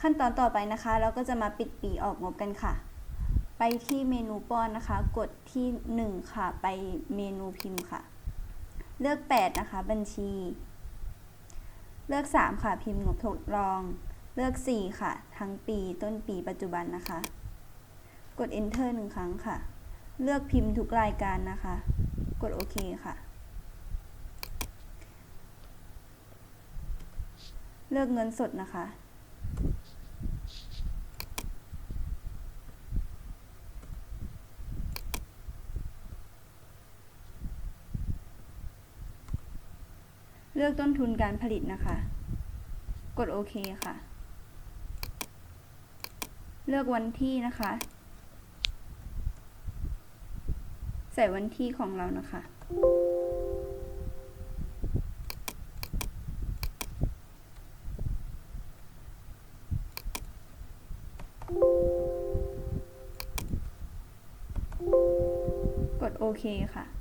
ขั้นตอนต่อไปนะคะ เราก็จะมาปิดปีออกงบกันค่ะ ไปที่เมนูป้อนนะคะ กดที่ 1 ค่ะ ไปเมนูพิมพ์ค่ะ เลือก 8 นะคะ บัญชี เลือก 3 ค่ะ พิมพ์งบทดลอง เลือก 4 ค่ะ ทั้งปีต้นปีปัจจุบันนะคะ กด enter หนึ่งครั้งค่ะ เลือกพิมพ์ทุกรายการนะคะ กดโอเคค่ะเลือกเงินสดนะคะ เลือกต้นทุนการผลิตนะคะ กดโอเคค่ะ เลือกวันที่นะคะ ใส่วันที่ของเรานะคะ กดโอเคค่ะ